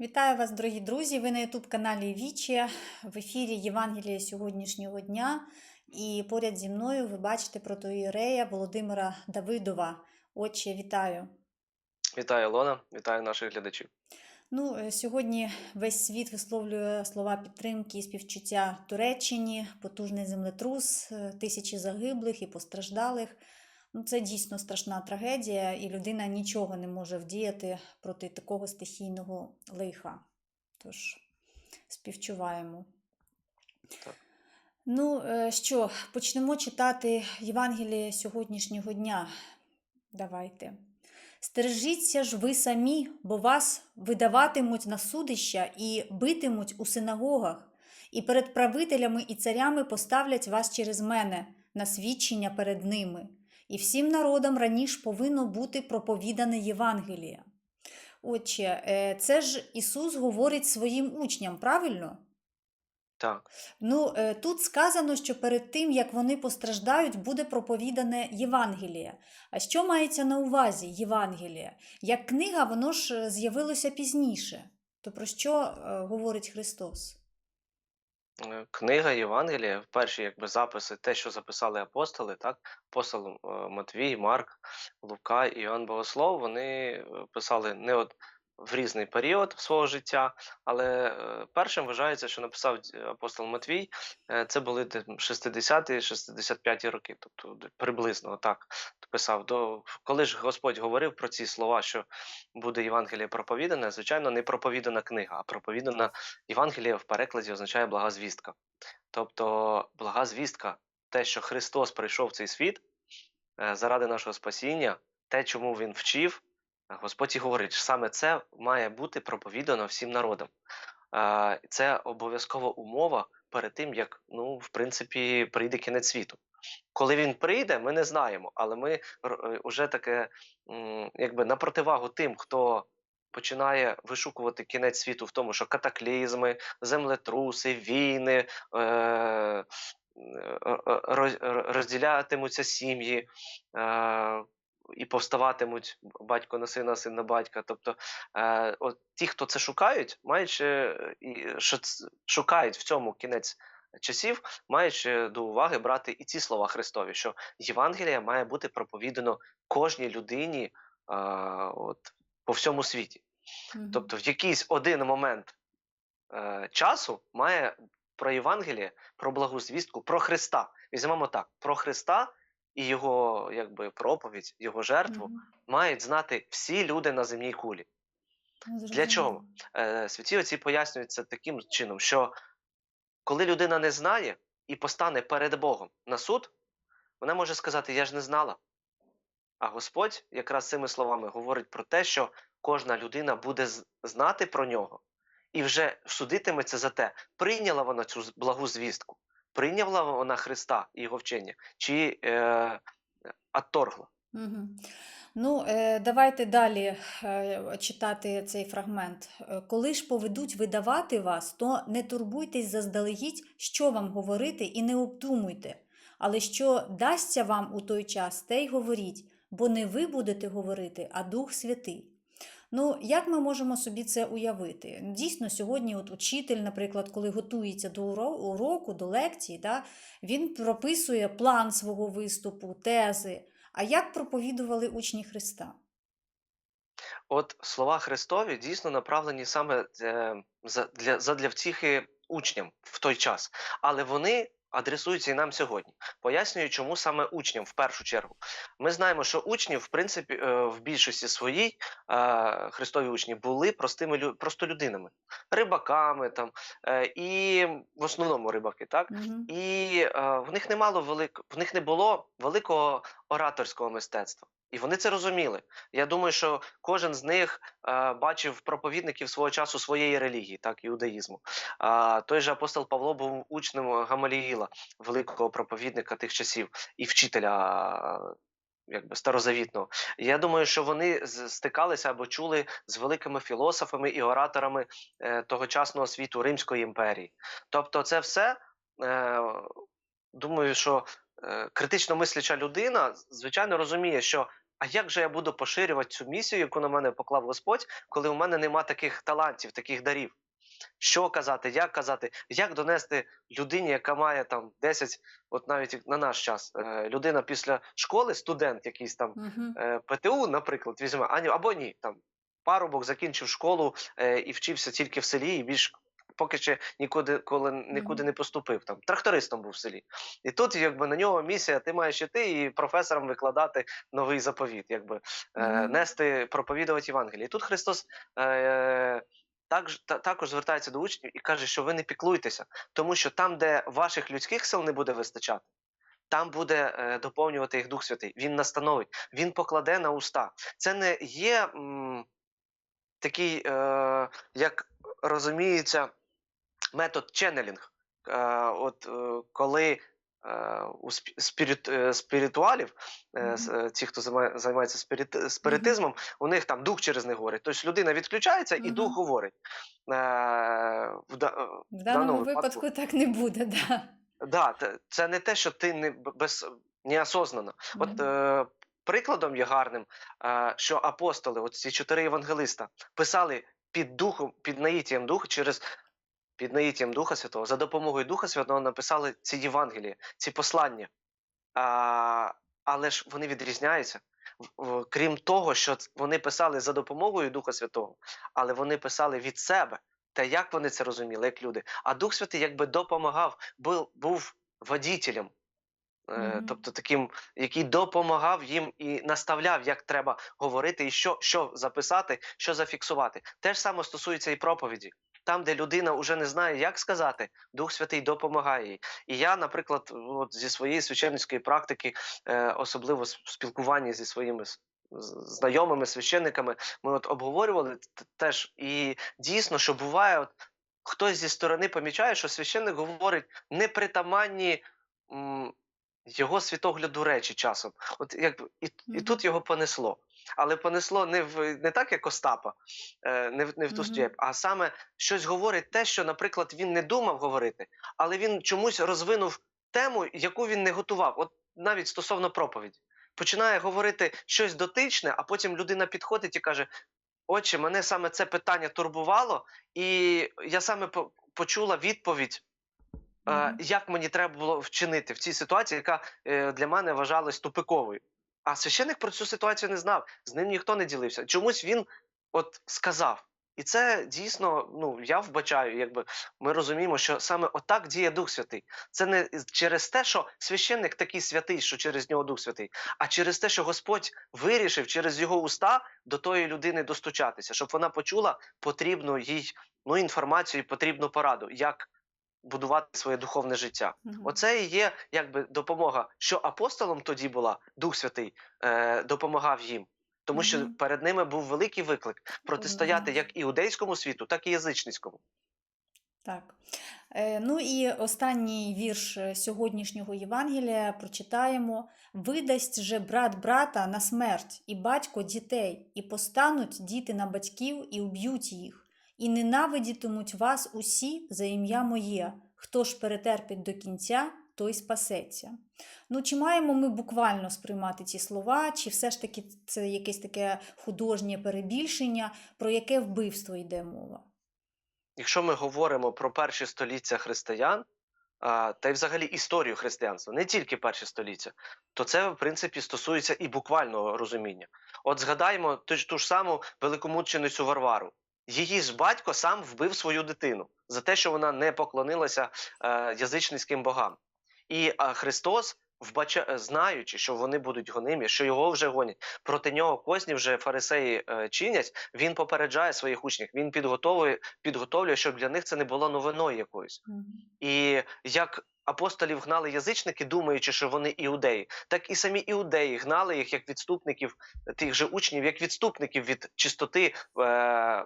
Вітаю вас, дорогі друзі! Ви на Ютуб-каналі Вічі. В ефірі Євангелія сьогоднішнього дня. І поряд зі мною ви бачите протоірея Володимира Давидова. Отче, вітаю! Вітаю, Лона, вітаю наших глядачів. Ну, е, сьогодні весь світ висловлює слова підтримки і співчуття Туреччині, потужний землетрус, е, тисячі загиблих і постраждалих. Ну, це дійсно страшна трагедія, і людина нічого не може вдіяти проти такого стихійного лиха. Тож співчуваємо. Так. Ну, е, що, почнемо читати Євангеліє сьогоднішнього дня. Давайте. Стережіться ж ви самі, бо вас видаватимуть на судища і битимуть у синагогах, і перед правителями і царями поставлять вас через мене на свідчення перед ними. І всім народам раніше повинно бути проповідане Євангеліє. Отже, е, це ж Ісус говорить своїм учням, правильно? Так, Ну, е, тут сказано, що перед тим, як вони постраждають, буде проповідане Євангеліє. А що мається на увазі Євангеліє? Як книга, воно ж е, з'явилося пізніше. То про що говорить Христос? Е, книга Євангелія, перші якби записи, те, що записали апостоли, так, апостол е, Матвій, Марк, Лука і Іоанн Богослов, вони е, писали не от в різний період свого життя, але е, першим вважається, що написав е, апостол Матвій, е, це були де 60-65 роки, тобто приблизно так писав. До коли ж Господь говорив про ці слова, що буде Євангеліє проповідане, звичайно, не проповідана книга, а проповідана Євангеліє в перекладі означає блага звістка. Тобто, блага звістка, те, що Христос прийшов в цей світ заради нашого спасіння, те, чому Він вчив, Господь і говорить, що саме це має бути проповідано всім народам. Е, Це обов'язкова умова перед тим, як, ну, в принципі, прийде кінець світу. Коли він прийде, ми не знаємо, але ми вже таке, якби на противагу тим, хто починає вишукувати кінець світу в тому, що катаклізми, землетруси, війни, е, е, розділятимуться сім'ї. Е, і повставатимуть батько на сина, син на батька. Тобто, е, от ті, хто це шукають, маючи і що шукають в цьому кінець часів, маючи до уваги брати і ці слова Христові, що Євангелія має бути проповідано кожній людині а, от, по всьому світі. Мгм. Тобто, в якийсь один момент е, часу має про Євангеліє, про благу звістку, про Христа. Візьмемо так: про Христа і його якби, проповідь, його жертву мають знати всі люди на земній кулі. Ну, Для чого? Е, святі отці пояснюють це таким чином, що коли людина не знає і постане перед Богом на суд, вона може сказати: Я ж не знала. А Господь якраз цими словами говорить про те, що кожна людина буде знати про нього і вже судитиметься за те, прийняла вона цю благу звістку, прийняла вона Христа і його вчення, чи е, отторгла. Мгм. Ну, е, давайте далі е, читати цей фрагмент. Е, Коли ж поведуть видавати вас, то не турбуйтесь заздалегідь, що вам говорити, і не обдумуйте. Але що дасться вам у той час, те й говоріть, бо не ви будете говорити, а Дух Святий. Ну, як ми можемо собі це уявити? Дійсно, сьогодні от учитель, наприклад, коли готується до уроку, до лекції, да, він прописує план свого виступу, тези. А як проповідували учні Христа? От слова Христові дійсно направлені саме е, за- для, задля втіхи учням в той час, але вони адресуються і нам сьогодні. Пояснюю, чому саме учням в першу чергу. Ми знаємо, що учні, в принципі, е, в більшості своїй е, Христові учні були простими просто людинами, рибаками там, е, і в основному рибаки, так? І в них не мало велик... в них не було великого ораторського мистецтва. І вони це розуміли. Я думаю, що кожен з них е, бачив проповідників свого часу своєї релігії, так іудаїзму. А той же апостол Павло був учнем Гамаліїла, великого проповідника тих часів і вчителя. е, Якби старозавітного, я думаю, що вони стикалися або чули з великими філософами і ораторами е, тогочасного світу Римської імперії. Тобто, це все е, думаю, що е, критично мисляча людина, звичайно, розуміє, що а як же я буду поширювати цю місію, яку на мене поклав Господь, коли у мене нема таких талантів, таких дарів? Що казати, як казати, як донести людині, яка має там 10, от навіть на наш час, е, людина після школи, студент якийсь там Мгм. е, ПТУ, наприклад, візьме, або ні, там парубок закінчив школу е, і вчився тільки в селі, і більш поки ще нікуди, коли нікуди не поступив. Там трактористом був в селі. І тут, якби на нього місія, ти маєш іти і професорам викладати новий заповіт, якби е, нести, проповідувати Євангеліє. І тут Христос. Е, також, та, також звертається до учнів і каже, що ви не піклуйтеся, тому що там, де ваших людських сил не буде вистачати, там буде е, доповнювати їх Дух Святий. Він настановить, він покладе на уста. Це не є м, такий, е, як розуміється, метод ченнелінг. Е, от е, коли е, у спі- спірит, спіритуалів, е, ті, хто займається спірит, спіритизмом, у них там дух через них говорить. Тобто людина відключається і дух говорить. В, е, В даному випадку- випадку так не буде, да. Да, це не те, що ти не без неосознано. От е, прикладом є гарним, е, що апостоли, от ці чотири євангелиста, писали під духом, під наїттям духа через під наїттям Духа Святого, за допомогою Духа Святого написали ці Євангелії, ці послання. А, але ж вони відрізняються. Крім того, що вони писали за допомогою Духа Святого, але вони писали від себе. Та як вони це розуміли, як люди. А Дух Святий якби допомагав, був, був водітелем, е, Мгм. тобто таким, який допомагав їм і наставляв, як треба говорити, і що, що записати, що зафіксувати. Те ж саме стосується і проповіді. Там, де людина вже не знає, як сказати, Дух Святий допомагає їй. І я, наприклад, от зі своєї священницької практики, е, особливо в спілкуванні зі своїми знайомими священниками, ми от обговорювали теж. І дійсно, що буває, от хтось зі сторони помічає, що священник говорить непритаманні м, його світогляду речі часом. От як і, і тут його понесло. Але понесло не в не так, як Остапа, е, не в не в ту Мгм. степ, а саме щось говорить те, що, наприклад, він не думав говорити, але він чомусь розвинув тему, яку він не готував. От навіть стосовно проповіді. Починає говорити щось дотичне, а потім людина підходить і каже: Отче, мене саме це питання турбувало, і я саме почула відповідь е, Мгм. як мені треба було вчинити в цій ситуації, яка е, для мене вважалась тупиковою. А священник про цю ситуацію не знав, з ним ніхто не ділився. Чомусь він от сказав. І це дійсно, ну я вбачаю, якби ми розуміємо, що саме отак діє Дух Святий. Це не через те, що священник такий святий, що через нього Дух Святий, а через те, що Господь вирішив через його уста до тої людини достучатися, щоб вона почула потрібну їй ну, інформацію, і потрібну пораду, як будувати своє духовне життя. Мгм. Оце і є якби допомога, що апостолам тоді була Дух Святий е, допомагав їм, тому що Мгм. перед ними був великий виклик протистояти Однозначно. як іудейському світу, так і язичницькому. Так. Е, Ну і останній вірш е, сьогоднішнього Євангелія прочитаємо: Видасть же брат брата на смерть, і батько дітей, і постануть діти на батьків і уб'ють їх, і ненавидітимуть вас усі за ім'я моє. Хто ж перетерпить до кінця, той спасеться. Ну, чи маємо ми буквально сприймати ці слова, чи все ж таки це якесь таке художнє перебільшення, про яке вбивство йде мова? Якщо ми говоримо про перші століття християн, та й взагалі історію християнства, не тільки перші століття, то це в принципі стосується і буквального розуміння. От згадаємо ту ж саму великомученицю Варвару. Її ж батько сам вбив свою дитину за те, що вона не поклонилася е, язичницьким богам. І е, Христос, вбача, е, знаючи, що вони будуть гонимі, що його вже гонять, проти нього козні вже фарисеї е, чинять. Він попереджає своїх учнів, він підготовує, підготовлює, щоб для них це не було новиною якоюсь. Мгм. І як апостолів гнали язичники, думаючи, що вони іудеї, так і самі іудеї гнали їх як відступників тих же учнів, як відступників від чистоти е,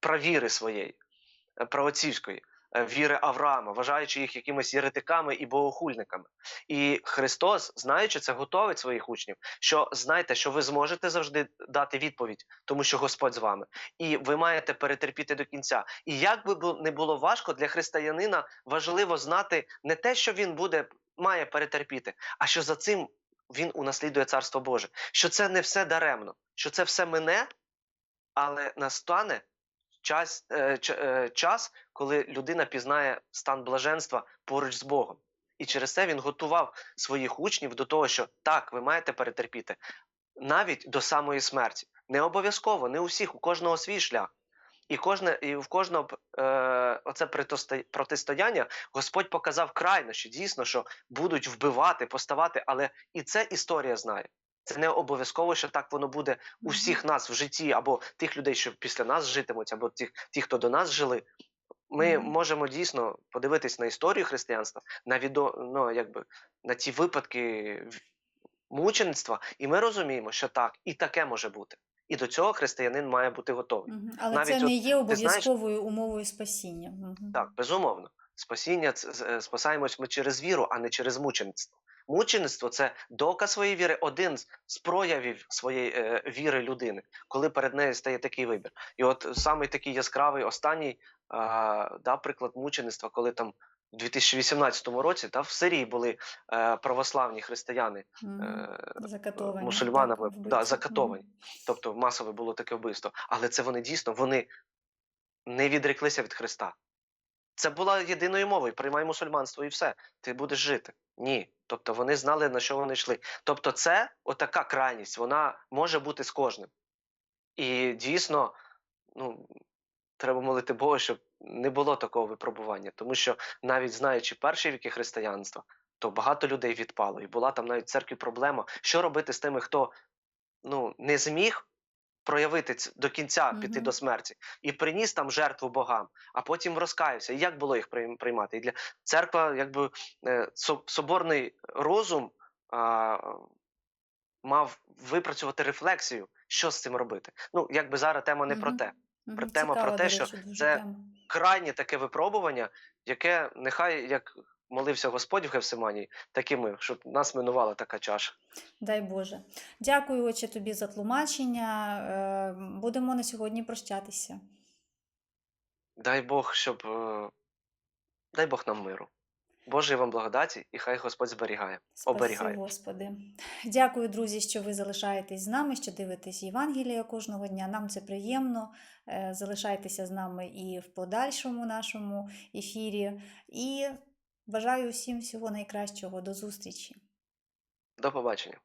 правіри своєї, е, правоцівської. Е, Віри Авраама, вважаючи їх якимись єретиками і богохульниками, і Христос, знаючи це, готовить своїх учнів, що знайте, що ви зможете завжди дати відповідь, тому що Господь з вами, і ви маєте перетерпіти до кінця. І як би не було важко для християнина, важливо знати не те, що він буде має перетерпіти, а що за цим він унаслідує Царство Боже. Що це не все даремно, що це все мине, але настане час, е, е, час, коли людина пізнає стан блаженства поруч з Богом. І через це він готував своїх учнів до того, що так, ви маєте перетерпіти навіть до самої смерті. Не обов'язково, не у всіх, у кожного свій шлях. І кожне, і в кожного е, оце протистояння Господь показав крайнощі, дійсно, що будуть вбивати, поставати, але і це історія знає. Це не обов'язково, що так воно буде у всіх нас в житті, або тих людей, що після нас житимуть, або тих, ті, хто до нас жили. Ми Мгм. можемо дійсно подивитись на історію християнства, на відо, ну, якби, на ті випадки мучеництва, і ми розуміємо, що так, і таке може бути. І до цього християнин має бути готовий. Мгм. Але Навіть це от не є обов'язковою умовою спасіння. Мгм. Так, безумовно. Спасіння е, спасаємось ми через віру, а не через мучеництво. Мучеництво це доказ своєї віри, один з- проявів своєї е, віри людини, коли перед нею стає такий вибір. І от самий такий яскравий останній а, да, приклад мучеництва, коли там в 2018 році та, в Сирії були е, православні християни, е, Закатовані. мусульманами, да, закатовані. Тобто масове було таке вбивство. Але це вони дійсно вони не відреклися від Христа. Це була єдиною мовою. Приймай мусульманство і все. Ти будеш жити. Ні. Тобто вони знали, на що вони йшли. Тобто, це отака крайність, вона може бути з кожним. І дійсно, ну, треба молити Бога, щоб не було такого випробування. Тому що навіть знаючи перші віки християнства, то багато людей відпало. І була там навіть в церкві проблема, що робити з тими, хто ну, не зміг проявити до кінця піти Мгм. до смерті і приніс там жертву богам, а потім розкаявся. І як було їх приймати? І для церква, якби е, соборний розум а, мав випрацювати рефлексію, що з цим робити. Ну, якби зараз тема не про те. Мгм. Про- тема про те, що речі, це. Крайнє таке випробування, яке нехай як молився Господь в Гефсиманії, так і ми, щоб нас минувала така чаша. Дай Боже. Дякую, отче, тобі за тлумачення. Е, Будемо на сьогодні прощатися. Дай Бог, щоб е, дай Бог нам миру. Божої вам благодаті, і хай Господь зберігає. Оберігає. Господи. Дякую, друзі, що ви залишаєтесь з нами, що дивитесь Євангелія кожного дня. Нам це приємно. Е, Залишайтеся з нами і в подальшому нашому ефірі. І бажаю всім всього найкращого. До зустрічі. До побачення.